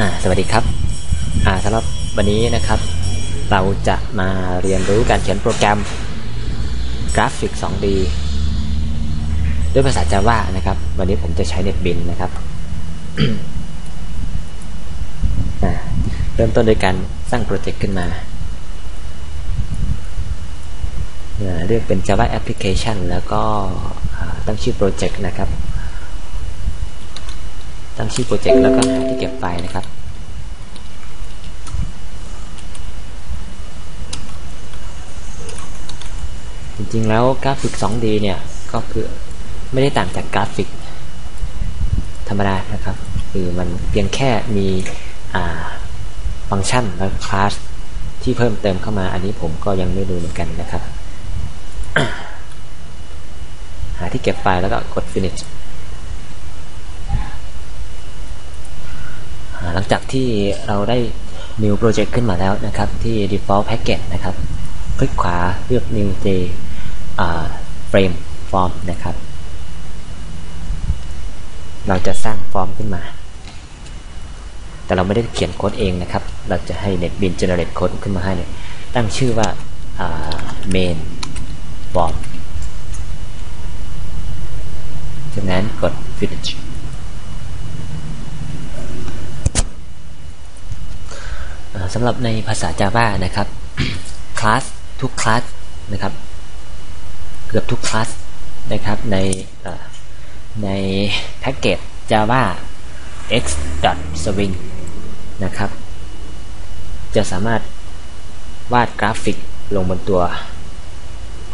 ่าสวัสดีครับอ่าสำหรับวันนี้นะครับ เราจะมาเรียนรู้การเขียนโปรแกรมกราฟิก 2D ด้วยภาษา Java นะครับ วันนี้ผมจะใช้ NetBeans นะครับ เริ่มต้นโดยการสร้างโปรเจกต์ขึ้นมา เลือกเป็น Java Application แล้วก็ตั้งชื่อโปรเจกต์นะครับ ตั้งชื่อโปรเจกต์แล้วก็หาที่เก็บไฟล์นะครับ จริงๆแล้วกราฟิก 2D เนี่ย ก็คือไม่ได้ต่างจากกราฟิก ธรรมดานะครับ คือมันเพียงแค่มีฟังก์ชันและคลาสที่เพิ่มเติมเข้ามา อันนี้ผมก็ยังไม่รู้เหมือนกันนะครับ หาที่เก็บไฟล์แล้วก็กด finish หลัง จากที่เราได้ new project ขึ้นมาแล้วนะครับ ที่ default package นะครับ คลิกขวาเลือก new j frame form นะครับ เราจะสร้างฟอร์มขึ้นมา แต่เราไม่ได้เขียนโค้ดเองนะครับ เราจะให้ NetBeans generate โค้ดขึ้นมาให้เนี่ยตั้งชื่อว่า main form จากนั้นกด finish สำหรับในภาษา Java นะครับคลาสทุกคลาสนะครับ เกือบทุกคลาสนะครับในในแพ็กเกจ Java x swing นะครับ จะสามารถวาดกราฟิกลงบนตัว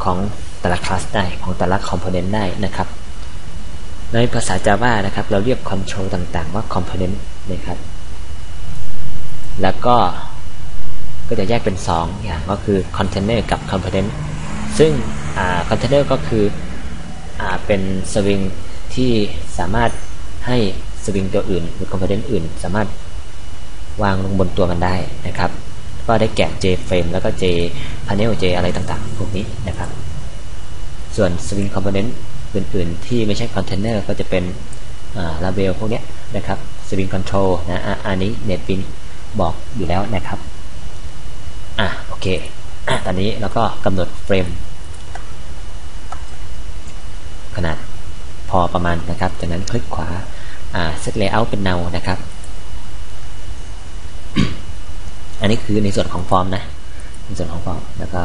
ของแต่ละคลาสได้ของแต่ละคอมโพเนนต์ได้นะครับ ในภาษา Java นะครับ เราเรียกคอนโทรลต่างๆว่าคอมโพเนนต์นะครับ แล้วก็ก็จะแยกเป็น 2 อย่างก็คือคอนเทนเนอร์กับคอมโพเนนต์ซึ่งคอนเทนเนอร์ก็คืออเป็นสวิงที่สามารถให้สวิงตัวอื่นหรือคอมโพเนนต์อื่น สามารถวางลงบนตัวมันได้นะครับ ก็ได้แก่ JFrame แล้วก็ J Panel J อะไรต่างๆ พวกนี้นะครับ ส่วน Swing Component อื่นๆ ที่ไม่ใช่คอนเทนเนอร์ก็จะเป็นลาเบลพวกนี้นะครับ Swing Control นะอันนี้ NetBeans บอกอยู่แล้วนะครับ อะโอเคอตอนนี้เราก็กำหนดเฟรม ขนาดพอประมาณนะครับ จากนั้นคลิกขวาอ่า set layout เป็นเนานะครับ อันนี้คือในส่วนของฟอร์มนะ ในส่วนของฟอร์ม แล้วก็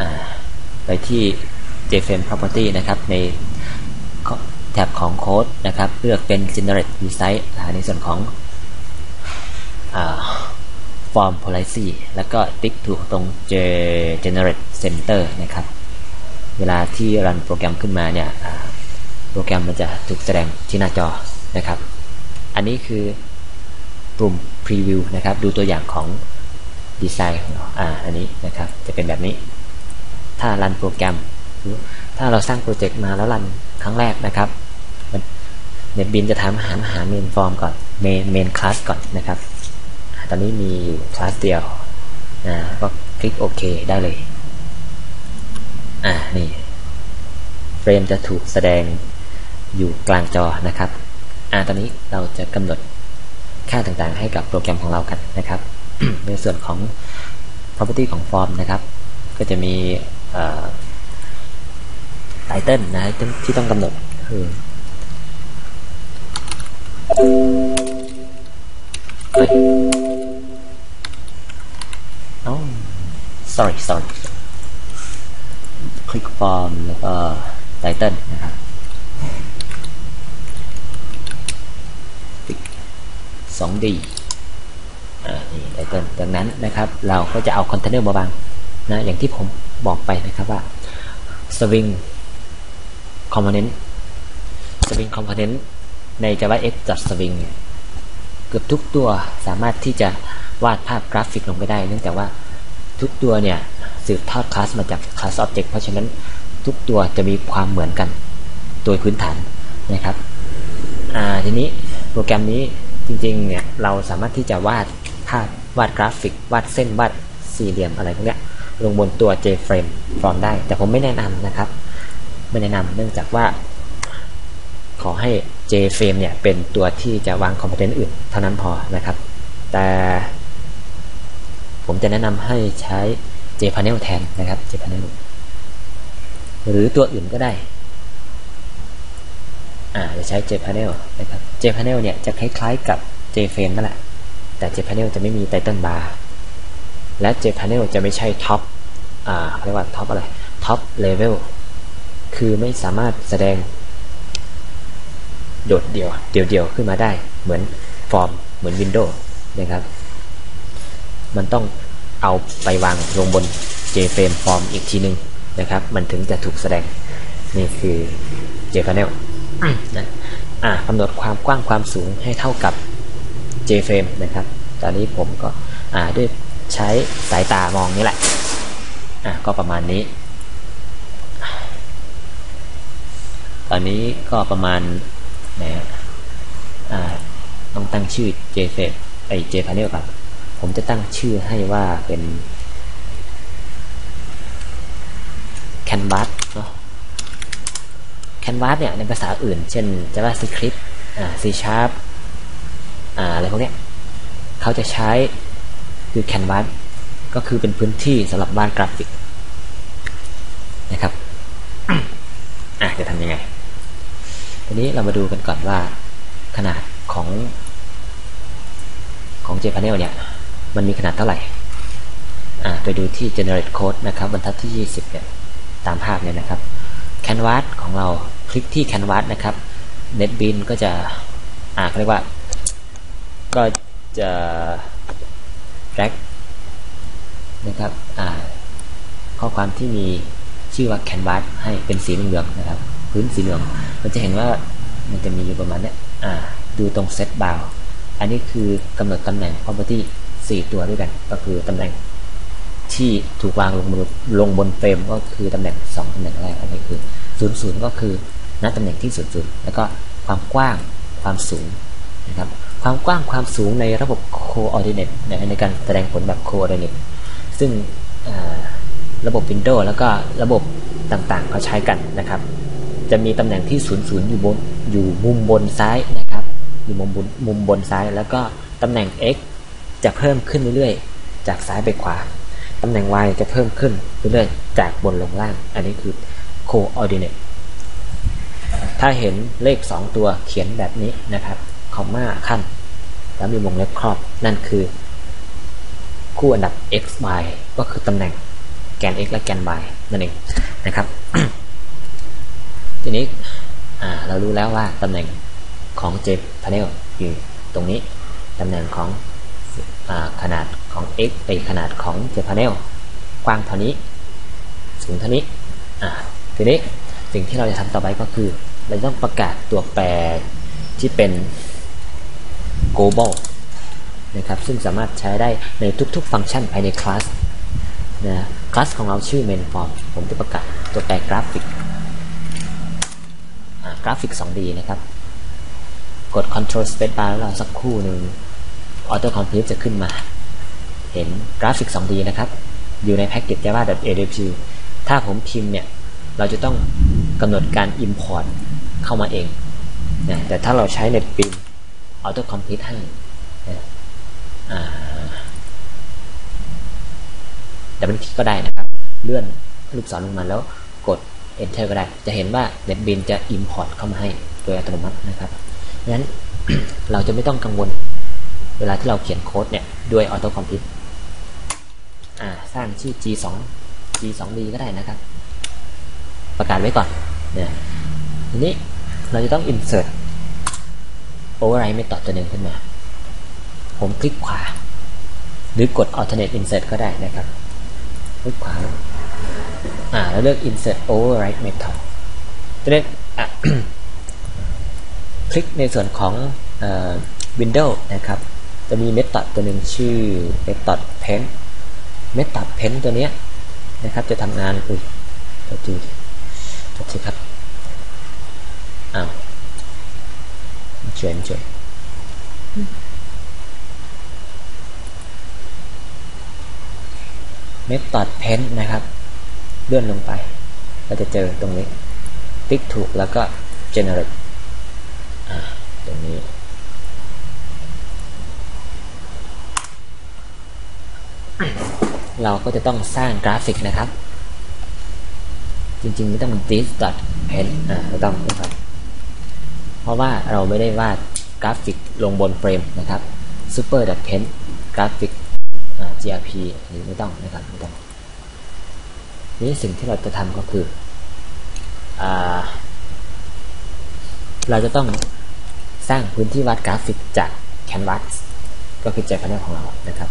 อ่าไปที่ JFrame Property นะครับ ในแท็บของโค้ดนะครับ เลือกเป็น Generate Resize ในส่วนของ form policy แล้วก็ติ๊กถูกตรง generate center นะครับ เวลาที่รันโปรแกรมขึ้นมาเนี่ยโปรแกรมมันจะถูกแสดงที่หน้าจอนะครับ อันนี้คือปุ่ม preview นะครับ ดูตัวอย่างของดีไซน์ของเราอ่าอันนี้นะครับจะเป็นแบบนี้ ถ้ารันโปรแกรม ถ้าเราสร้างโปรเจกต์มาแล้วรันครั้งแรกนะครับเน็ตบินจะถามหาหาเมนฟอร์มก่อนเมนเมนคลาสก่อนนะครับ ตอนนี้มีอยู่คลาสเดียวนะก็คลิกโอเคได้เลย อ่านี่เฟรมจะถูกแสดงอยู่กลางจอนะครับ อ่าตอนนี้เราจะกำหนดค่าต่างๆ ให้กับโปรแกรมของเรากันนะครับ ในส่วนของ property ของฟอร์มนะครับ ก็จะมีไตเติลนะที่ต้องกำหนดคือเฮ้ย sorry sorry คลิกฟอร์มแล้วก็ไตเติลนะครับสองดีอ่านี่ไตเติลดังนั้นนะครับ เราก็จะเอาคอนเทนเนอร์มาบังนะอย่างที่ผมบอกไปนะครับว่า swing component swing component ใน java x swing เกือบทุกตัวสามารถที่จะวาดภาพกราฟิกลงไปได้ เนื่องจากว่า ทุกตัวเนี่ยสืบทอดคลาสมาจากคลาสออบเจกต์เพราะฉะนั้นทุกตัวจะมีความเหมือนกันโดยพื้นฐานนะครับทีนี้โปรแกรมนี้จริงๆเนี่ยเราสามารถที่จะวาดภาพวาดกราฟิก วาดเส้นวาดสี่เหลี่ยมอะไรพวกนี้ลงบนตัว JFrame ฟอร์มได้ แต่ผมไม่แนะนำนะครับ ไม่แนะนำเนื่องจากว่า ขอให้ JFrame เนี่ยเป็นตัวที่จะวางคอมโพเนนต์อื่นเท่านั้นพอนะครับ แต่ ผมจะแนะนำให้ใช้ JPanel แทนนะครับ JPanel หรือตัวอื่นก็ได้ อ่าจะใช้ JPanel นะครับ JPanel เนี่ยจะคล้ายๆกับ JFrame นั่นแหละ แต่ JPanel จะไม่มี Title Bar และ JPanel จะไม่ใช่ Top อ่าเรียกว่า Top อะไร Top Level คือไม่สามารถแสดง โดดเดี่ยว เดี่ยวๆ ขึ้นมาได้ เหมือนฟอร์ม เหมือน Windows นะครับ มันต้องเอาไปวางลงบน JFrame Form อีกทีนึงนะครับ มันถึงจะถูกแสดง นี่คือ JPanel นะอ่ากำหนดความกว้างความสูงให้เท่ากับ JFrame นะครับ ตอนนี้ผมก็อ่าด้วยใช้สายตามองนี่แหละ อะก็ประมาณนี้ ตอนนี้ก็ประมาณนะอ่าต้องตั้งชื่อ JFrame ไอ JPanel ก่อน ผมจะตั้งชื่อให้ว่าเป็น Canvas เนาะ Canvas เนี่ยในภาษาอื่น เช่น JavaScript อ่า C Sharp อ่าอะไรพวกเนี้ยเขาจะใช้คือ Canvas ก็คือเป็นพื้นที่สำหรับวาดกราฟิกนะครับอะจะทำยังไง ทีนี้เรามาดูกันก่อนว่าขนาดของของ JPanel เนี่ย มันมีขนาดเท่าไหร่ อ่าไปดูที่ generate code นะครับบรรทัดที่ 20เนี่ยตามภาพเนี่ยนะครับ Canvas ของเราคลิกที่ Canvas นะครับ NetBeans ก็จะอ่าเขาเรียกว่า ก็จะ drag นะครับอ่าข้อความที่มีชื่อว่า Canvas ให้เป็นสีเหลืองนะครับ พื้นสีเหลือง มันจะเห็นว่ามันจะมีอยู่ประมาณเนี้ยอ่าดูตรง set bound อันนี้คือกำหนดตำแหน่ง property 4 ตัวด้วยกัน ก็คือตำแหน่งที่ถูกวางลงบนลงบนเฟรมก็คือตำแหน่ง 2ตำแหน่งแรกอันนี้คือ0 0ก็คือณตำแหน่งที่0 0แล้วก็ความกว้างความสูงนะครับความกว้างความสูงในระบบ coordinate ในการแสดงผลแบบ coordinate ซึ่งระบบ Windows แล้วก็ระบบต่างๆเขาใช้กันนะครับ จะมีตำแหน่งที่ 00 อยู่บนอยู่มุมบนซ้ายนะครับอยู่มุมบนมุมบนซ้ายแล้วก็ตำแหน่ง x จะเพิ่มขึ้นเรื่อยๆ จากซ้ายไปขวา ตำแหน่ง y จะเพิ่มขึ้นเรื่อยๆ จากบนลงล่าง อันนี้คือ coordinate ถ้าเห็นเลข 2 ตัวเขียนแบบนี้นะครับคอมมาขั้น แล้วมีวงเล็บครอบ นั่นคือ คู่อันดับ x y ก็คือตำแหน่งแกน x และแกน y นั่นเองนะครับ ทีนี้เรารู้แล้วว่าตำแหน่งของ J panel อยู่ตรงนี้ตำแหน่งของ ขนาดของ x ไปขนาดของ J panel กว้างเท่านี้ สูงเท่านี้ทีนี้สิ่งที่เราจะทำต่อไปก็คือเราต้องประกาศตัวแปรที่เป็น global นะครับซึ่งสามารถใช้ได้ในทุกๆ ฟังก์ชันภายในคลาสนะคลาสของเราชื่อ main form ผมจะประกาศตัวแปรกราฟิกกราฟิก 2D นะครับ กด control space bar แล้วสักครู่หนึ่ง auto complete จะขึ้นมา เห็นกราฟิก 2D นะครับ อยู่ในแพ็กเกจ java.adp ถ้าผมพิมพ์เนี่ย เราจะต้องกำหนดการ import เข้ามาเองนะแต่ถ้าเราใช้ NetBeans auto complete ให้ดับเบิลคลิกก็ได้นะครับ เลื่อนลูกศรลงมาแล้วกด enter ก็ได้ จะเห็นว่า NetBeans จะ import เข้ามาให้โดยอัตโนมัตินะครับดังนั้นเราจะไม่ต้องกังวล เวลาที่เราเขียนโค้ดเนี่ยด้วย auto complete อ่าสร้างชื่อ g2 g2d ก็ได้นะครับ ประกาศไว้ก่อนเนี่ยทีนี้เราจะต้อง insert override method ตัวหนึ่งขึ้นมา ผมคลิกขวา หรือกด alternate insert ก็ได้นะครับ คลิกขวาอ่าแล้วเลือก insert override method ตัวนี้คลิกในส่วนของ Windows นะครับ จะมี method ตัวหนึ่งชื่อ method paint method paint ตัวนี้นะครับ จะทำงานอุ้ยตัวทีตัวทีครับอ้าวเฉยเฉยเมธอดเพนนะครับ เลื่อนลงไป เราจะเจอตรงนี้ติ๊กถูกแล้วก็ generate อ่า เราก็จะต้องสร้างกราฟิกนะครับ จริงๆไม่ต้อง this dot pen อ่าไม่ต้องนะครับ เพราะว่าเราไม่ได้วาดกราฟิกลงบนเฟรมนะครับ super dot pen กราฟิก grp นี้ไม่ต้องนะครับไม่ต้องนี้สิ่งที่เราจะทำก็คืออเราจะต้องสร้างพื้นที่วาดกราฟิกจาก Canvas ก็คือจากแผนของเรานะครับ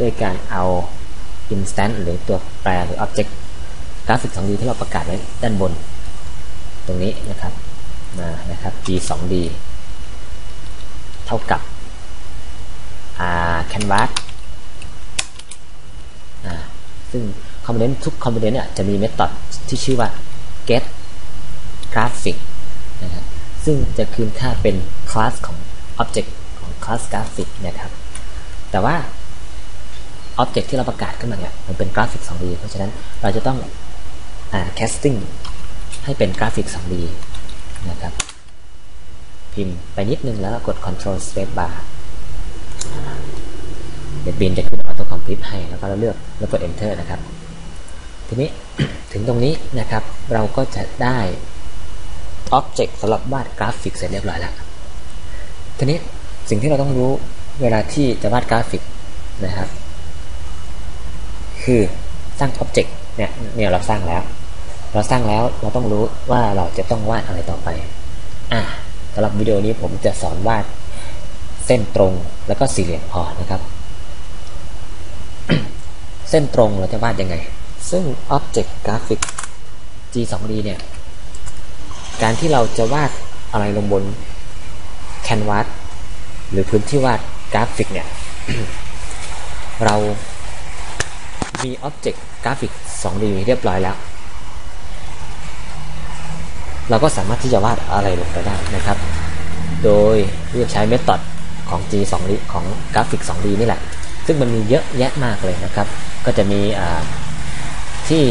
ด้วยการเอา instant หรือตัวแปรหรือ object กราฟิก 2D ที่เราประกาศไว้ด้านบน ตรงนี้นะครับมานะครับ g 2d เท่ากับ R canvas ซึ่งคอมโพเนนต์ทุกคอมโพเนนต์เนี่ยจะมีเมธอดที่ชื่อว่า get graphic นะครับซึ่งจะคืนค่าเป็นคลาสของ object ของคลาสกราฟิกนะครับ แต่ว่า object ที่เราประกาศขึ้นมาเนี่ยมันเป็นกราฟิก 2D เพราะฉะนั้นเราจะต้องอ่า casting ให้เป็นกราฟิก 2D นะครับ พิมพ์ไปนิดนึงแล้วกด control space bar เดี๋ยวบินจะขึ้น auto complete ให้แล้วก็เราเลือกแล้วกด enter นะครับ ทีนี้ถึงตรงนี้นะครับ เราก็จะได้ object สำหรับวาดกราฟิกเสร็จเรียบร้อยแล้ว ทีนี้สิ่งที่เราต้องรู้เวลาที่จะวาดกราฟิกนะครับ คือสร้าง object เนี่ยเนี่ยเราสร้างแล้ว เราสร้างแล้วเราต้องรู้ว่าเราจะต้องวาดอะไรต่อไปอะสำหรับวิดีโอนี้ผมจะสอนวาดเส้นตรงแล้วก็สี่เหลี่ยมพอนะครับ เส้นตรงเราจะวาดยังไง ซึ่ง Object Graphic G2D เนี่ย การที่เราจะวาดอะไรลงบน Canvas หรือพื้นที่วาดกราฟิกเนี่ย เรา มี Object Graphic 2D เรียบร้อยแล้ว เราก็สามารถที่จะวาดอะไรลงไปได้นะครับ โดยเลือกใช้เมธอดของ G 2D ของกราฟิก 2D นี่แหละ ซึ่งมันมีเยอะแยะมากเลยนะครับ ก็จะมีที่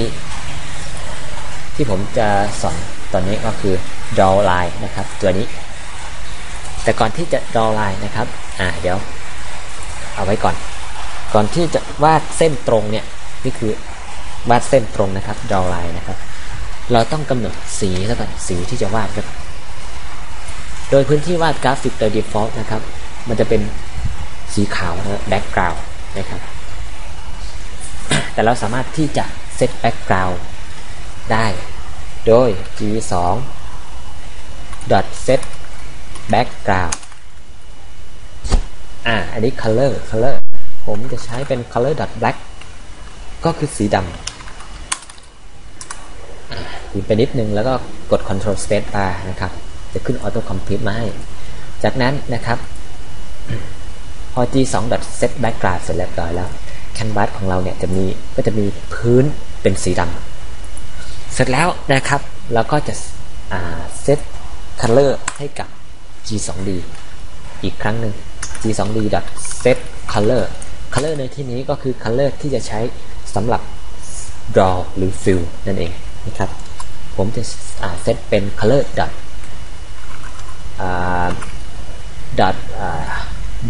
ที่ผมจะสอนตอนนี้ก็คือ draw line นะครับ ตัวนี้ แต่ก่อนที่จะ draw line นะครับ อ่าเดี๋ยว เอาไว้ก่อน ก่อนที่จะวาดเส้นตรงเนี่ย นี่คือวาดเส้นตรงนะครับ draw line นะครับ เราต้องกำหนดสีแล้วกันสีที่จะวาดครับโดยพื้นที่วาดกราฟิกโดย default นะครับ มันจะเป็นสีขาวนะ background นะครับ แต่เราสามารถที่จะ set background ได้ โดย g2 dot set background อ่า อันนี้ color color ผมจะใช้เป็น color dot black ก็คือสีดำพิมพ์ไปนิดนึงแล้วก็กด control space bar นะครับ จะขึ้น auto complete มาให้ จากนั้นนะครับพอ g2 dot set background เสร็จเรียบร้อยแล้ว canvas ของเราเนี่ยจะมีก็จะมีพื้นเป็นสีดำเสร็จแล้วนะครับเราก็จะเซต color ให้กับ g2d อีกครั้งหนึ่ง g2d dot set color color ในที่นี้ก็คือ color ที่จะใช้ สำหรับ draw หรือ fill นั่นเองนะครับ ผมจะเซตเป็น color dot dot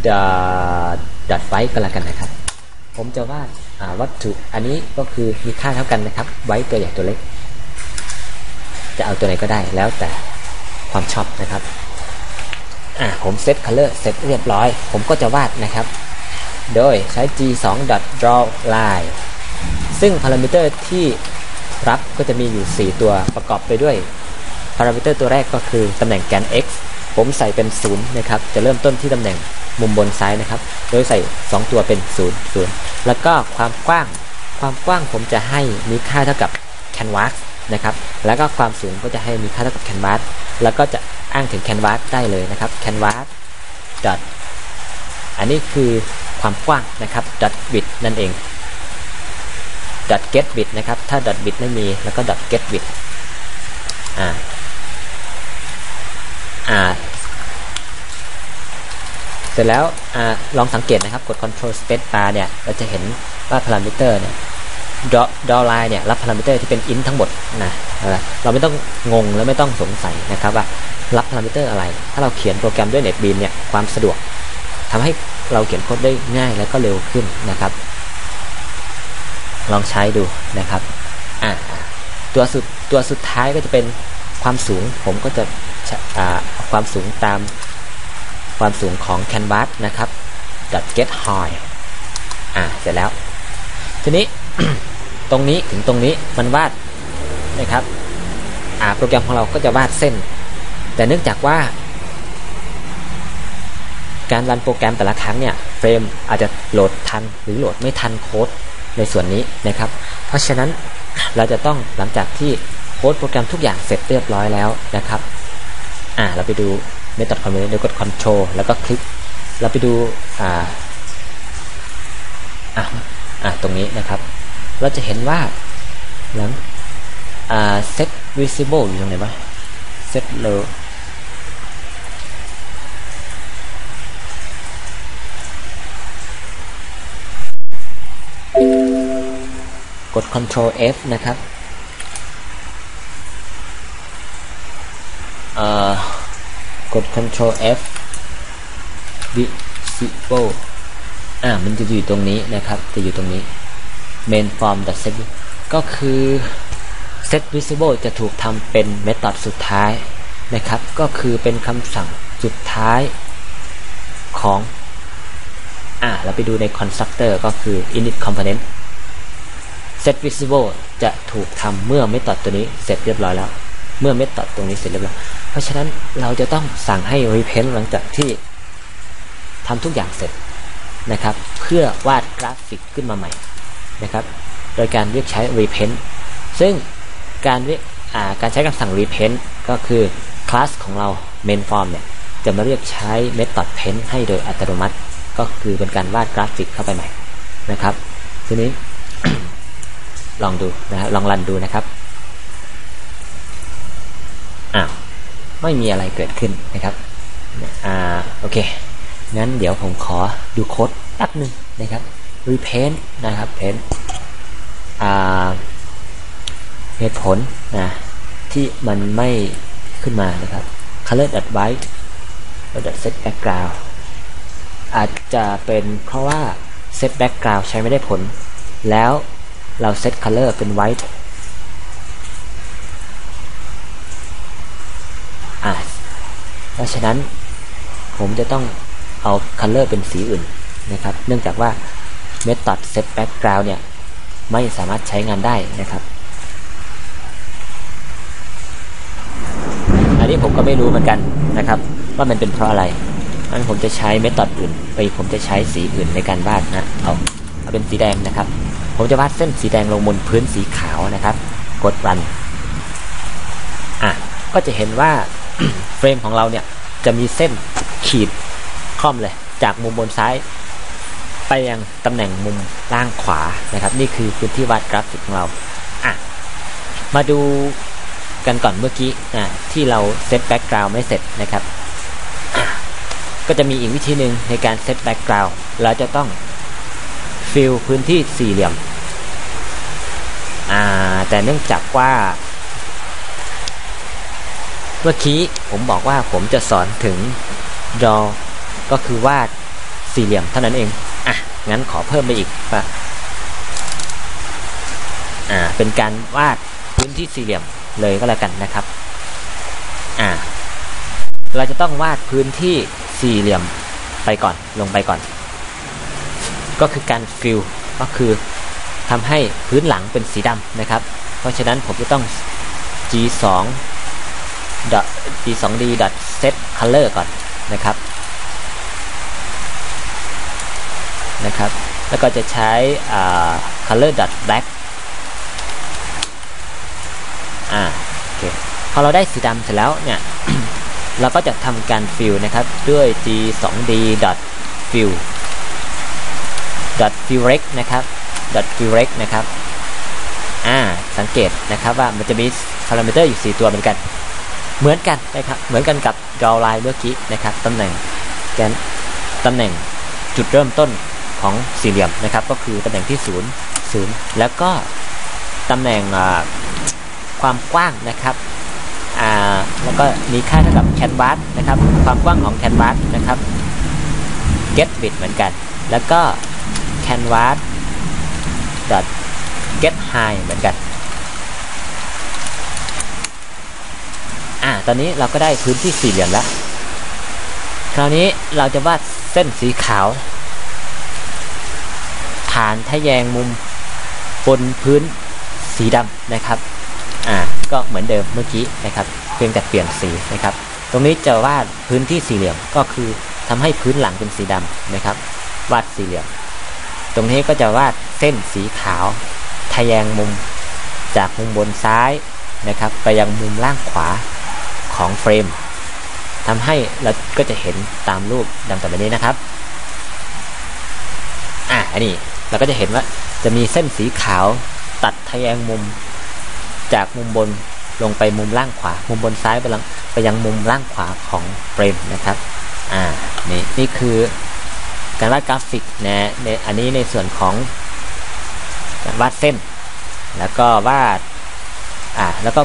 dot dot white ก็แล้วกันนะครับ ผมจะวาดวัตถุอันนี้ก็คือมีค่าเท่ากันนะครับ ไว้ตัวใหญ่ตัวเล็ก จะเอาตัวไหนก็ได้แล้วแต่ความชอบนะครับอ่าผมเซต color เสร็จเรียบร้อย ผมก็จะวาดนะครับ โดยใช้ g2 draw line ซึ่งพารามิเตอร์ที่รับก็จะมีอยู่ 4 ตัวประกอบไปด้วยพารามิเตอร์ตัวแรกก็คือตำแหน่งแกน x ผมใส่เป็น 0 นะครับ จะเริ่มต้นที่ตำแหน่งมุมบนซ้ายนะครับ โดยใส่ 2 ตัวเป็น 0 0 แล้วก็ความกว้าง ความกว้างผมจะให้มีค่าเท่ากับ canvas นะครับ แล้วก็ความสูงก็จะให้มีค่าเท่ากับ canvas แล้วก็จะอ้างถึง canvas ได้เลยนะครับ canvas dot อันนี้คือความกว้างนะครับ dot width นั่นเอง dot get width นะครับ ถ้า dot width ไม่มีแล้วก็ dot get width อ่าอ่าเสร็จแล้วอลองสังเกตนะครับ กด control space bar เนี่ย เราจะเห็นว่าพารามิเตอร์เนี่ย draw line เนี่ย รับพารามิเตอร์ที่เป็น int ทั้งหมดนะเราไม่ต้องงงและไม่ต้องสงสัยนะครับว่ารับพารามิเตอร์อะไร ถ้าเราเขียนโปรแกรมด้วย NetBeans เนี่ย ความสะดวกทำให้เราเขียนโค้ดได้ง่ายและก็เร็วขึ้นนะครับ ลองใช้ดูนะครับอ่าตัวสุดตัวสุดท้ายก็จะเป็นความสูงผมก็จะความสูงตามความสูงของ canvas นะครับ get high อ่าเสร็จแล้ว ทีนี้ ตรงนี้ถึงตรงนี้มันวาดนะครับอ่าโปรแกรมของเราก็จะวาดเส้น แต่เนื่องจากว่า การรันโปรแกรมแต่ละครั้งเนี่ย เฟรมอาจจะโหลดทันหรือโหลดไม่ทันโค้ด ในส่วนนี้นะครับ เพราะฉะนั้นเราจะต้องหลังจากที่โค้ดโปรแกรมทุกอย่างเสร็จเรียบร้อยแล้วนะครับอ่าเราไปดู method control เดี๋ยวกด control แล้วก็คลิก เราไปดูอ่าอ่าอ่าตรงนี้นะครับ เราจะเห็นว่าหลังอ่า set visible อยู่ตรงไหนบ้าง set low ด Ctrl F นะครับกด Ctrl F visible อ่ามันจะอยู่ตรงนี้นะครับ จะอยู่ตรงนี้ main form set ก็คือ set visible จะถูกทำเป็น method สุดท้ายนะครับ ก็คือเป็นคำสั่งสุดท้ายของ อ่าเราไปดูใน constructor ก็คือ init component set visible จะถูกทำเมื่อเมธอดตัวนี้เสร็จเรียบร้อยแล้ว เมื่อเมธอดตรงนี้เสร็จเรียบร้อย เพราะฉะนั้นเราจะต้องสั่งให้ repaint หลังจากที่ทำทุกอย่างเสร็จนะครับ เพื่อวาดกราฟิกขึ้นมาใหม่นะครับ โดยการเรียกใช้ repaint ซึ่งการเรียกการใช้คำสั่ง repaint ก็คือคลาสของเรา main form เนี่ยจะมาเรียกใช้ method paint ให้โดยอัตโนมัติ ก็คือเป็นการวาดกราฟิกเข้าไปใหม่นะครับทีนี้ ลองดูนะลองรันดูนะครับอ้าวไม่มีอะไรเกิดขึ้นนะครับอ่าโอเคงั้นเดี๋ยวผมขอดูโค้ดแป๊บหนึ่งนะครับ repaint นะครับ paint อ่าเหตุผลนะที่มันไม่ขึ้นมานะครับ color white set background อาจจะเป็นเพราะว่า set background ใช้ไม่ได้ผล แล้ว เราเซต color เป็น white อะเพราะฉะนั้นผมจะต้องเอา color เป็นสีอื่นนะครับ เนื่องจากว่า method set background เนี่ย ไม่สามารถใช้งานได้นะครับ อันนี้ผมก็ไม่รู้เหมือนกันนะครับ ว่ามันเป็นเพราะอะไรงั้นผมจะใช้ method อื่น ไปผมจะใช้สีอื่นในการวาดนะ เอาเอาเป็นสีแดงนะครับ ผมจะวาดเส้นสีแดงลงบนพื้นสีขาวนะครับ กดรันอะก็จะเห็นว่าเฟรมของเราเนี่ยจะมีเส้นขีดค่อมเลย จากมุมบนซ้าย ไปยังตำแหน่งมุมล่างขวานะครับ นี่คือพื้นที่วาดกราฟิกของเราอะมาดูกันก่อนเมื่อกี้อะที่เราเซตแบ็กกราวด์ไม่เสร็จนะครับ ก็จะมีอีกวิธีหนึ่งในการเซตแบ็กกราวด์เราจะต้อง ฟิลพื้นที่สี่เหลี่ยมอ่าแต่เนื่องจากว่า เมื่อกี้ผมบอกว่าผมจะสอนถึง draw ก็คือวาดสี่เหลี่ยมเท่านั้นเองอะงั้นขอเพิ่มไปอีกป่ะอ่าเป็นการวาดพื้นที่สี่เหลี่ยมเลยก็แล้วกันนะครับอ่าเราจะต้องวาดพื้นที่สี่เหลี่ยมไปก่อนลงไปก่อน ก็คือการฟิลก็คือทำให้พื้นหลังเป็นสีดำนะครับ เพราะฉะนั้นผมจะต้อง g2 g2d set color ก่อนนะครับนะครับ แล้วก็จะใช้ color black อ่าโอเคพอเราได้สีดำเสร็จแล้วเนี่ยเราก็จะทำการฟิลนะครับด้วย g2d fill fill rect นะครับ fill rect นะครับอ่าสังเกตนะครับว่ามันจะมีพารามิเตอร์อยู่ 4 ตัวเหมือนกัน เหมือนกันนะครับเหมือนกันกับ draw line เมื่อกี้นะครับตำแหน่งแกนตำแหน่งจุดเริ่มต้นของสี่เหลี่ยมนะครับ ก็คือตำแหน่งที่ 0 0 แล้วก็ตำแหน่งความกว้างนะครับอ่าแล้วก็มีค่าเท่ากับ canvas นะครับ ความกว้างของ canvas นะครับ get width เหมือนกัน แล้วก็ canvas dot get high เหมือนกัน อ่า ตอนนี้เราก็ได้พื้นที่สี่เหลี่ยมแล้ว คราวนี้เราจะวาดเส้นสีขาว ผ่านทะแยงมุมบนพื้นสีดำนะครับ อ่า ก็เหมือนเดิมเมื่อกี้นะครับ เพียงแต่เปลี่ยนสีนะครับ ตรงนี้จะวาดพื้นที่สี่เหลี่ยมก็คือทำให้พื้นหลังเป็นสีดำนะครับ วาดสี่เหลี่ยม ตรงนี้ก็จะวาดเส้นสีขาวทะแยงมุมจากมุมบนซ้ายนะครับ ไปยังมุมล่างขวาของเฟรมทำให้เราก็จะเห็นตามรูปดังต่อไปนี้นะครับอะอันนี้เราก็จะเห็นว่าจะมีเส้นสีขาวตัดทะแยงมุม จากมุมบนลงไปมุมล่างขวา มุมบนซ้ายไปยังไปยังมุมล่างขวาของเฟรมนะครับ อ่า นี่ นี่คือ การวาดกราฟิกนะในอันนี้ในส่วนของการวาดเส้น แล้วก็วาดอ่าแล้วก็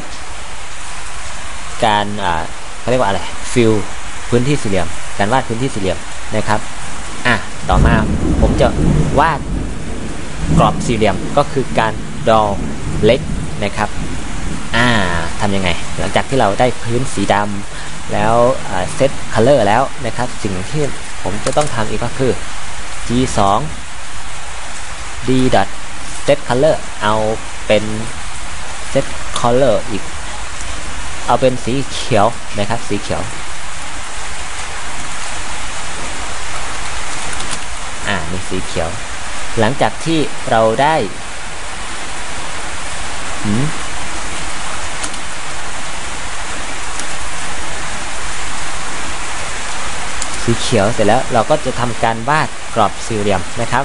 การอ่าเขาเรียกว่าอะไรฟิลพื้นที่สี่เหลี่ยม การวาดพื้นที่สี่เหลี่ยมนะครับอะต่อมาผมจะวาดกรอบสี่เหลี่ยมก็คือการดอเล็กนะครับอ่า ทำยังไง หลังจากที่เราได้พื้นสีดำแล้วเซตคัลเลอร์แล้วนะครับ สิ่งที่ผมจะต้องทำอีกก็คือ g 2 d set color เอาเป็น set color อีก เอาเป็นสีเขียวนะครับ สีเขียวอ่ามีสีเขียว หลังจากที่เราได้หืม สีเขียวเสร็จแล้วเราก็จะทำการวาดกรอบสี่เหลี่ยมนะครับ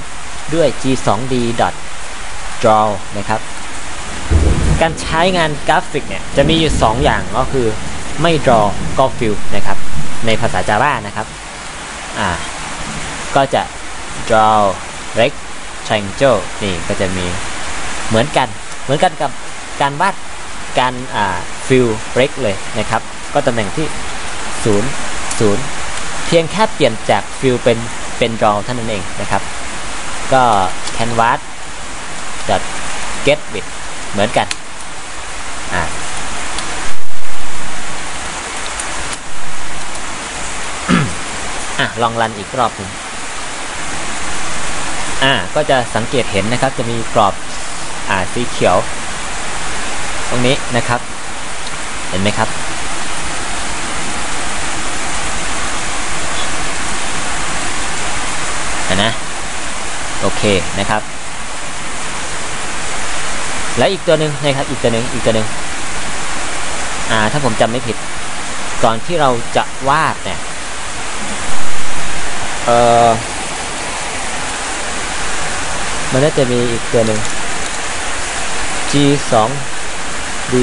ด้วย g2d draw นะครับ การใช้งานกราฟิกเนี่ยจะมีอยู่ 2 อย่างก็คือไม่ draw ก็ fill นะครับ ในภาษา Java นะครับอ่าก็จะ draw rectangle นี่ก็จะมีเหมือนกันเหมือนกันกับการวาดการอ่า fill break เลยนะครับ ก็ตำแหน่งที่ 0 0 เพียงแค่เปลี่ยนจาก fill เป็นเป็น draw เท่านั้นเองนะครับ ก็ canvas get width เหมือนกันอ่าอะลองรันอีกรอบหนึ่งอ่าก็จะสังเกตเห็นนะครับ จะมีกรอบอ่าสีเขียว ตรงนี้นะครับ เห็นไหมครับ นะ โอเคนะครับ และอีกตัวหนึ่งนะครับ อีกตัวหนึ่งอีกตัวหนึ่งอ่า ถ้าผมจำไม่ผิด ก่อนที่เราจะวาดเนี่ยเออมันน่าจะมีอีกตัวหนึ่ง g 2 d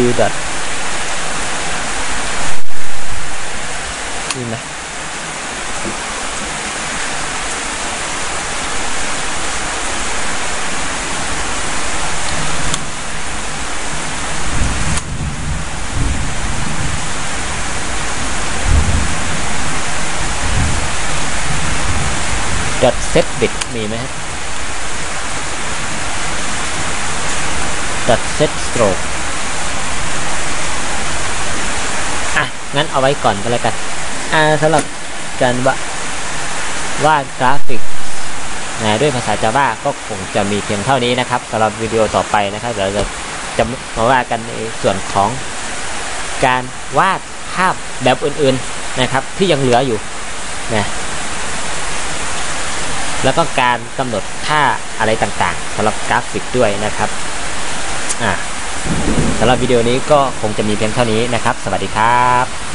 ดอทเซตบิตมีไหมฮะดอทเซตสโตรกอะ งั้นเอาไว้ก่อนก็แล้วกัน อ่าสำหรับการวาวาดกราฟิกนะด้วยภาษา Java ก็คงจะมีเพียงเท่านี้นะครับสำหรับวิดีโอต่อไปนะครับเดี๋ยวเราจะมาว่ากันในส่วนของการวาดภาพแบบอื่นๆนะครับ ที่ยังเหลืออยู่นะ แล้วก็การกำหนดค่าอะไรต่างๆสำหรับกราฟิกด้วยนะครับอ่าสำหรับวิดีโอนี้ก็คงจะมีเพียงเท่านี้นะครับ สวัสดีครับ